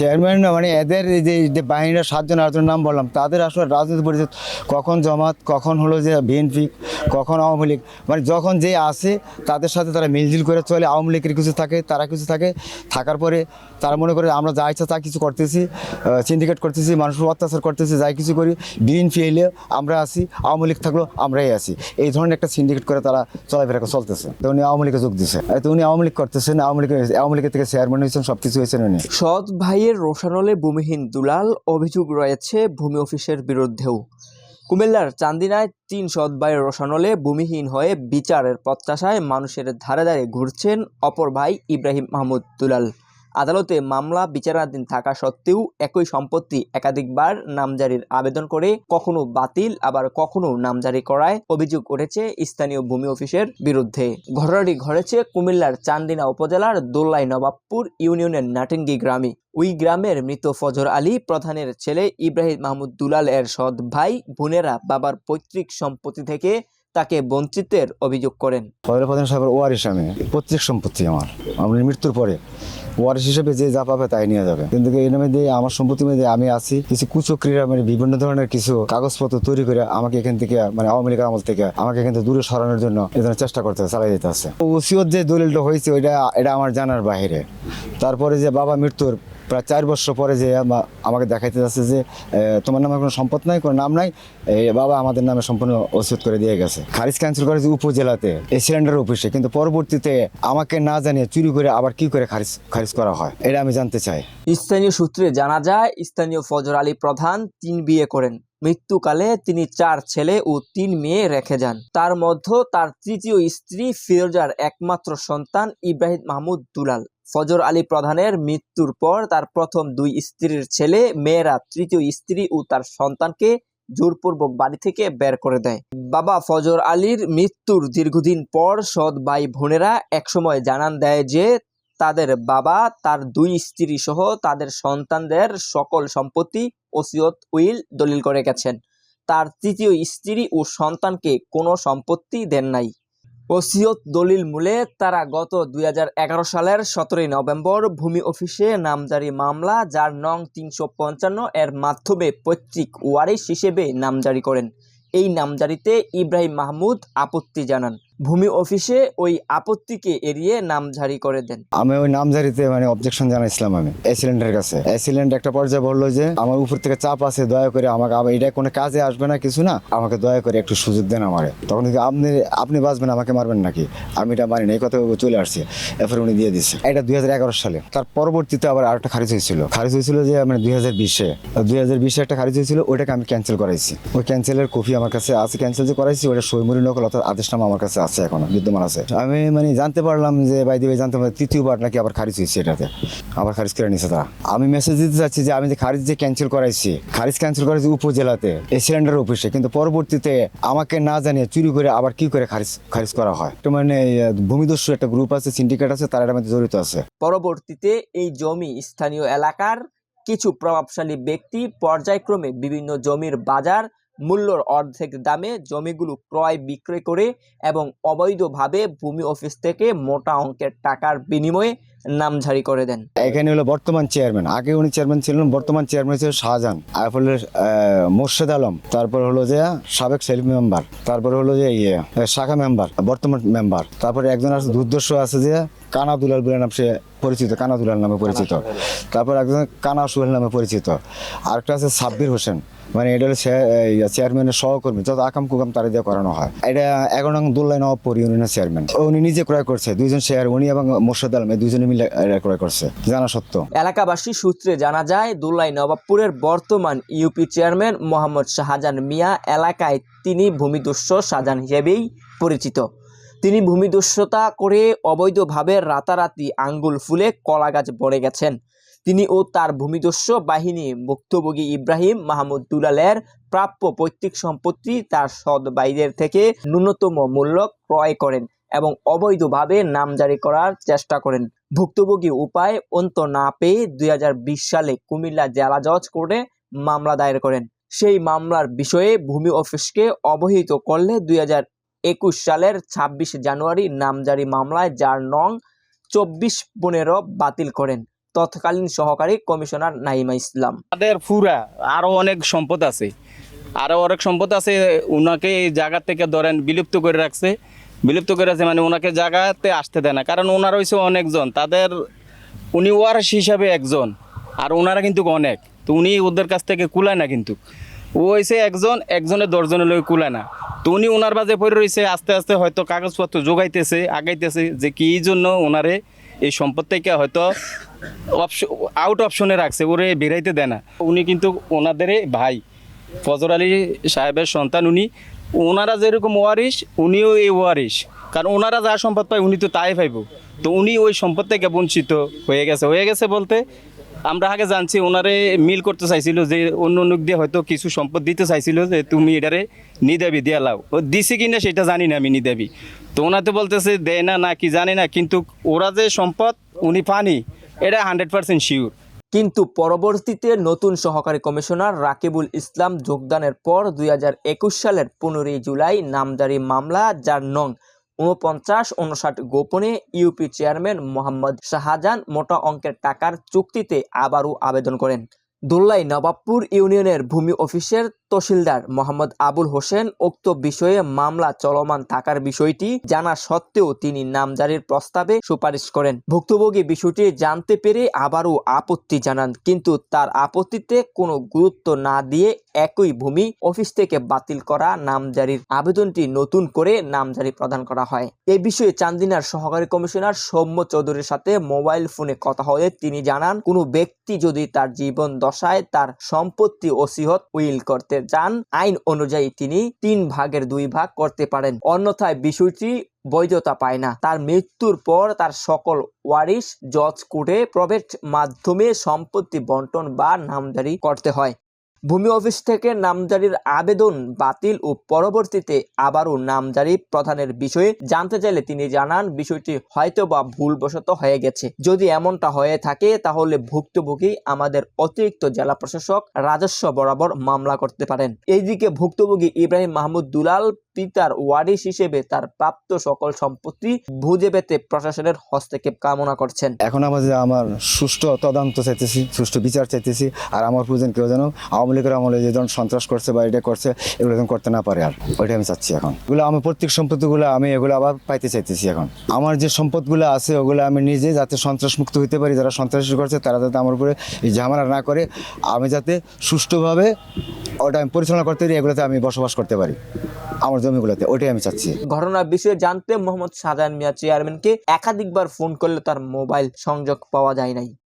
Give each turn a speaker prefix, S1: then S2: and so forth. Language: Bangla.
S1: চেয়ারম্যান মানে এদের যে বাহিনীরা সাতজন, আটজন নাম বললাম, তাদের আসলে রাজনীতি পরিষদ কখন জমাত কখন হলো যে বিএনপি, কখন আওয়ামী লীগ মানে যখন যে আসে, তাদের সাথে তারা মিলজিল করে চলে, আওয়ামী লীগের কিছু থাকে, তারা কিছু থাকে, থাকার পরে তারা মনে করে আমরা যা ইচ্ছা তা কিছু করতেছি সিন্ডিকেট করতেছি, মানুষের অত্যাচার করতেছি, যাই কিছু করি, বিএনপি এলে আমরা আসি আওয়ামী লীগ থাকলেও আমরাই আসি এই ধরনের একটা সিন্ডিকেট করে তারা চলাফেরা চলতেছে। তো উনি আওয়ামী লীগে যোগ দিছে। তো উনি আওয়ামী লীগ করতেছেন, আওয়ামী লীগ আওয়ামী লীগের থেকে চেয়ারম্যান হয়েছেন সব কিছু হয়েছেন উনি।
S2: সৎ ভাইয়ের রোশানলে ভূমিহীন দুলাল অভিযোগ রয়েছে ভূমি অফিসের বিরুদ্ধেও। কুমিল্লার চান্দিনায় তিন সৎ ভাইয়ের রোশানলে ভূমিহীন হয়ে বিচারের প্রত্যাশায় মানুষের ধারে ধারে ঘুরছেন অপর ভাই ইব্রাহিম মাহমুদ দুলাল। আদালতে মামলা বিচারাধীন থাকা সত্ত্বেও একই সম্পত্তি একাধিকবার নামজারির আবেদন করে কখনো বাতিল, আবার কখনো নামজারি করায় অভিযোগ উঠেছে স্থানীয় ভূমি অফিসের বিরুদ্ধে। ঘটনাটি ঘটেছে কুমিল্লার চান্দিনা উপজেলার দোল্লাই নবাবপুর ইউনিয়নের নাটিঙ্গি গ্রামে। ওই গ্রামের মৃত ফজর আলী প্রধানের ছেলে ইব্রাহিম মাহমুদ দুলাল এর সৎ ভাই, বোনেরা বাবার পৈতৃক সম্পত্তি থেকে তাকে বঞ্চিতের অভিযোগ করেন।
S1: ফজল প্রধান সাহেবের ওয়ারিস আমি, পৈতৃক সম্পত্তি আমার। আমার মৃত্যুর পরে ওয়ারিশ হিসেবে যে যা পাবে তাই নিয়ে যাবে। কিন্তু এই নামে দিয়ে আমার সম্পত্তি মধ্যে আমি আছি, কিছু কুচক্রীরা মানে বিভিন্ন ধরনের কিছু কাগজপত্র তৈরি করে আমাকে এখান থেকে মানে আওয়ামী লীগের আমল থেকে আমাকে এখান থেকে দূরে সরানোর জন্য এ ধরনের চেষ্টা করতে চালাই যেতে আছে ওসিওর যে দলিলটা হয়েছে, ওইটা এটা আমার জানার বাইরে তারপরে যে বাবা মৃত্যুর প্রায় চার বছর পরে যে আমাকে দেখাইতে যাচ্ছে যে তোমার নামে কোনো সম্পদ নাই, কোনো নাম নাই বাবা আমাদের নামে সম্পূর্ণ ওষুধ করে দিয়ে গেছে। খারিজ ক্যান্সেল করেছে উপজেলাতে, এই সিলিন্ডার অফিসে, কিন্তু পরবর্তীতে আমাকে না জানিয়ে চুরি করে আবার কি করে খারিজ খারিজ করা হয়, এটা আমি জানতে চাই।
S2: স্থানীয় সূত্রে জানা যায়, স্থানীয় ফজর আলী প্রধান তিন বিয়ে করেন। মৃত্যুকালে তিনি চার ছেলে ও তিন মেয়ে রেখে যান। তার মধ্যে তার তৃতীয় স্ত্রী ফিরোজার একমাত্র সন্তান ইব্রাহিম মাহমুদ দুলাল। ফজর আলী প্রধানের মৃত্যুর পর তার প্রথম দুই স্ত্রীর ছেলে, মেয়েরা তৃতীয় স্ত্রী ও তার সন্তানকে জোরপূর্বক বাড়ি থেকে বের করে দেয়। বাবা ফজর আলীর মৃত্যুর দীর্ঘদিন পর সৎ ভাই বোনেরা একসময় জানান দেয় যে, তাদের বাবা, তার দুই স্ত্রী সহ তাদের সন্তানদের সকল সম্পত্তি, ওসিয়ত, উইল দলিল করে গেছেন। তার তৃতীয় স্ত্রী ও সন্তানকে কোনো সম্পত্তি দেন নাই। ওসিয়ত দলিল মূলে তারা গত দুই হাজার এগারো সালের সতেরোই নভেম্বর ভূমি অফিসে নামজারি মামলা, যার নং তিনশো পঞ্চান্ন এর মাধ্যমে পৈতৃক ওয়ারিশ হিসেবে নামজারি করেন। এই নামজারিতে ইব্রাহিম মাহমুদ আপত্তি জানান। ভূমি অফিসে ওই আপত্তিকে এড়িয়ে নামজারি করে দেন।
S1: আমি ওই নামজারিতে মানে অবজেকশন জানাইছিলাম আমি এসিলেন্ডের কাছে। এসিলেন্ড একটা পর্যায়ে বলল যে, আমার উপর থেকে চাপ আছে, দয়া করে আমাকে এটা কোনো কাজে আসবে না, কিছু না, আমাকে দয়া করে একটু সুযোগ দেন আমারে। তখন আপনি আপনি বাঁচবেন, আমাকে মারবেন নাকি? আমি এটা মানি না, এই কথা চলে আসছে। এরপরে উনি দিয়ে দিচ্ছে এটা দুই হাজার এগারো সালে। তার পরবর্তীতে আবার আরেকটা খারিজ হয়েছিল। খারিজ হয়েছিল যে মানে দুই হাজার বিশে। দুই হাজার বিশে একটা খারিজ হয়েছিল, ওইটাকে আমি ক্যান্সেল করাইছি। ওই ক্যান্সেলের কপি আমার কাছে আছে ক্যান্সেল যে করাইছি ওটা সৈমুরি নকল অর্থাৎ আদেশনামা আমার কাছে আছে এখনও, বিদ্যমান আছে। আমি মানে জানতে পারলাম যে বাই দিবে জানতে পারলাম তৃতীয়বার নাকি আবার খারিজ হয়েছে এটাতে। আবার খারিজ করে নিছে তারা। আমি মেসেজ দিতে চাচ্ছি যে, আমি যে খারিজ যে ক্যান্সেল করাইছি, খারিজ ক্যান্সেল করাইছি উপজেলাতে, এই সিলিন্ডার অফিসে কিন্তু পরবর্তীতে আমাকে না জানিয়ে চুরি করে আবার কি করে খারিজ খারিজ করা হয়? তো মানে ভূমিদস্যু একটা গ্রুপ আছে সিন্ডিকেট আছে, তারা এটার মধ্যে জড়িত আছে।
S2: পরবর্তীতে এই জমি স্থানীয় এলাকার কিছু প্রভাবশালী ব্যক্তি পর্যায়ক্রমে বিভিন্ন জমির বাজার মূল্যর অর্ধেক দামে জমিগুলো ক্রয় বিক্রয় করে এবং অবৈধভাবে ভূমি অফিস থেকে মোটা অঙ্কের টাকার বিনিময়ে নামঝারি করে দেন।
S1: এখানে হলো বর্তমান চেয়ারম্যান। আগে উনি চেয়ারম্যান ছিলেন, বর্তমান চেয়ারম্যান ছিল শাহজাহান। আর হলো মোর্শেদ আলম, তারপর হলো যে সাবেক সেলফ মেম্বার, তারপর হলো যে ইয়ে শাখা মেম্বার, বর্তমান মেম্বার, তারপরে একজন আছে দুর্দর্শ আছে যে কানা দুলাল বলে নাম সে পরিচিত কানা দুলাল নামে পরিচিত। তারপর একজন কানা সোহেল নামে পরিচিত। আরেকটা আছে সাব্বির হোসেন। মানে এটা হলো চেয়ারম্যানের সহকর্মী যত আকাম কুকাম তারা দিয়ে করানো হয়। এটা এগারো নং দোল্লাই নবাবপুর ইউনিয়নের চেয়ারম্যান। উনি নিজে ক্রয় করছে দুইজন শেয়ার উনি এবং মোর্শেদ আলম এই দুইজনে মিলে এটা ক্রয় করছে। জানা সত্য।
S2: এলাকাবাসী সূত্রে জানা যায় দুলাই নবাবপুরের বর্তমান ইউপি চেয়ারম্যান মোহাম্মদ শাহজাহান মিয়া এলাকায় তিনি ভূমিদস্য শাহজাহান হিসেবেই পরিচিত। তিনি ভূমিদস্যতা করে অবৈধভাবে রাতারাতি আঙ্গুল ফুলে কলা গাছ বড়ে গেছেন। তিনি ও তার ভূমিদস্য বাহিনী ভুক্তভোগী ইব্রাহিম মাহমুদ দুলালের প্রাপ্য পৈতৃক সম্পত্তি তার সৎ বাইরের থেকে ন্যূনতম মূল্য ক্রয় করেন এবং অবৈধভাবে নামজারি করার চেষ্টা করেন। ভুক্তভোগী উপায় অন্ত না পেয়ে দুই হাজার বিশ সালে কুমিল্লা জেলা জজ কোর্টে মামলা দায়ের করেন। সেই মামলার বিষয়ে ভূমি অফিসকে অবহিত করলে দুই হাজার একুশ সালের ছাব্বিশ জানুয়ারি নামজারি মামলায় যার নং চব্বিশ পনেরো বাতিল করেন তৎকালীন সহকারী কমিশনার নাইমা ইসলাম।
S3: তাদের ফুরা আরও অনেক সম্পদ আছে। আরও অনেক সম্পদ আছে ওনাকে এই জায়গা থেকে ধরেন বিলুপ্ত করে রাখছে। বিলুপ্ত করে রাখছে মানে ওনাকে জায়গাতে আসতে দেয় না। কারণ ওনার হয়েছে অনেকজন। তাদের, উনি ওয়ারিশ হিসাবে একজন। আর ওনারা কিন্তু অনেক। তো উনি ওদের কাছ থেকে কুলায় না কিন্তু। ও হয়েছে একজন, একজনের দশজনের লোক কুলায় না। তো উনি ওনার বাজে পড়ে রয়েছে আস্তে আস্তে হয়তো কাগজপত্র যোগাইতেছে আগাইতেছে যে কি জন্য ওনারে এই সম্পদ থেকে হয়তো আউট অপশনে রাখছে, ওরে বেরাইতে দেয় না। উনি কিন্তু ওনাদের ভাই, ফজর আলী সাহেবের সন্তান উনি। ওনারা যেরকম ওয়ারিশ, উনিও এই ওয়ারিশ। কারণ ওনারা যা সম্পদ পায় উনি তো তাই পাইব। তো উনি ওই সম্পদ থেকে বঞ্চিত হয়ে গেছে। হয়ে গেছে বলতে আমরা আগে জানছি ওনারে মিল করতে চাইছিল যে অন্য অন্য দিয়ে হয়তো কিছু সম্পদ দিতে চাইছিল যে তুমি এটারে নিদাবি দিয়া লাও। ও দিছে কিনা সেটা জানি না আমি, নিদাবি। তো ওনাতে বলতেছে, দেয় না না, কি জানি না, কিন্তু ওরা যে সম্পদ, উনি পানি, এটা হান্ড্রেড পার্সেন্ট শিওর
S2: কিন্তু পরবর্তীতে নতুন সহকারী কমিশনার রাকিবুল ইসলাম যোগদানের পর দুই হাজার একুশ সালের পনেরোই জুলাই নামজারি মামলা, যার নং উনপঞ্চাশ উনষাট গোপনে ইউপি চেয়ারম্যান মোহাম্মদ শাহজাহান মোটা অঙ্কের টাকার চুক্তিতে আবারও আবেদন করেন। দোল্লাই নবাবপুর ইউনিয়নের ভূমি অফিসের তহসিলদার মোহাম্মদ আবুল হোসেন উক্ত বিষয়ে মামলা চলমান থাকার বিষয়টি জানা সত্ত্বেও তিনি নামজারির প্রস্তাবে সুপারিশ করেন। ভুক্তভোগী বিষয়টি জানতে পেরে আবারও আপত্তি জানান, কিন্তু তার আপত্তিতে কোনো গুরুত্ব না দিয়ে একই ভূমি অফিস থেকে বাতিল করা নামজারির আবেদনটি নতুন করে নামজারি প্রদান করা হয়। এ বিষয়ে চান্দিনার সহকারী কমিশনার সৌম্য চৌধুরীর সাথে মোবাইল ফোনে কথা হলে তিনি জানান, কোনো ব্যক্তি যদি তার জীবন দশায় তার সম্পত্তি ওসিহত উইল করতে চান, আইন অনুযায়ী তিনি তিন ভাগের দুই ভাগ করতে পারেন। অন্যথায় বিষয়টি বৈধতা পায় না। তার মৃত্যুর পর তার সকল ওয়ারিশ, জজ কোর্টে প্রবেট মাধ্যমে সম্পত্তি বন্টন বা নামজারি করতে হয়। ভূমি অফিস থেকে নামজারির আবেদন বাতিল ও পরবর্তীতে আবারও নামজারি প্রধানের বিষয়ে জানতে চাইলে তিনি জানান, বিষয়টি হয়তো বা ভুলবশত হয়ে গেছে। যদি এমনটা হয়ে থাকে, তাহলে ভুক্তভোগী আমাদের অতিরিক্ত জেলা প্রশাসক রাজস্ব বরাবর মামলা করতে পারেন। এইদিকে ভুক্তভোগী ইব্রাহিম মাহমুদ দুলাল পিতার ওয়ারিশ হিসেবে তার প্রাপ্ত সকল সম্পত্তি বুঝে পেতে প্রশাসনের হস্তক্ষেপ কামনা করছেন।
S1: এখন আমাদের আমার সুষ্ঠু তদন্ত চাইতেছি, সুষ্ঠু বিচার চাইতেছি, আর আমার প্রয়োজন কেউ যেন আওয়ামী লীগের আমলে যে ধরুন সন্ত্রাস করছে বা এটা করছে, এগুলো যেন করতে না পারে আর। ওইটা আমি চাচ্ছি এখন। এগুলো আমার প্রত্যেক সম্পত্তিগুলো আমি এগুলো আবার পাইতে চাইতেছি এখন। আমার যে সম্পদগুলো আছে, ওগুলো আমি নিজে যাতে সন্ত্রাস মুক্ত হইতে পারি, যারা সন্ত্রাস করছে, তারা যাতে আমার উপরে ঝামেলা না করে, আমি যাতে সুষ্ঠুভাবে ওটা আমি পরিচালনা করতে পারি, এগুলোতে আমি বসবাস করতে পারি। আমার জমিগুলোতে, ওইটাই আমি চাচ্ছি।
S2: ঘটনার বিষয়ে জানতে মোহাম্মদ শাহজাহান মিয়া চেয়ারম্যানকে একাধিকবার ফোন করলে তার মোবাইল সংযোগ পাওয়া যায় নাই।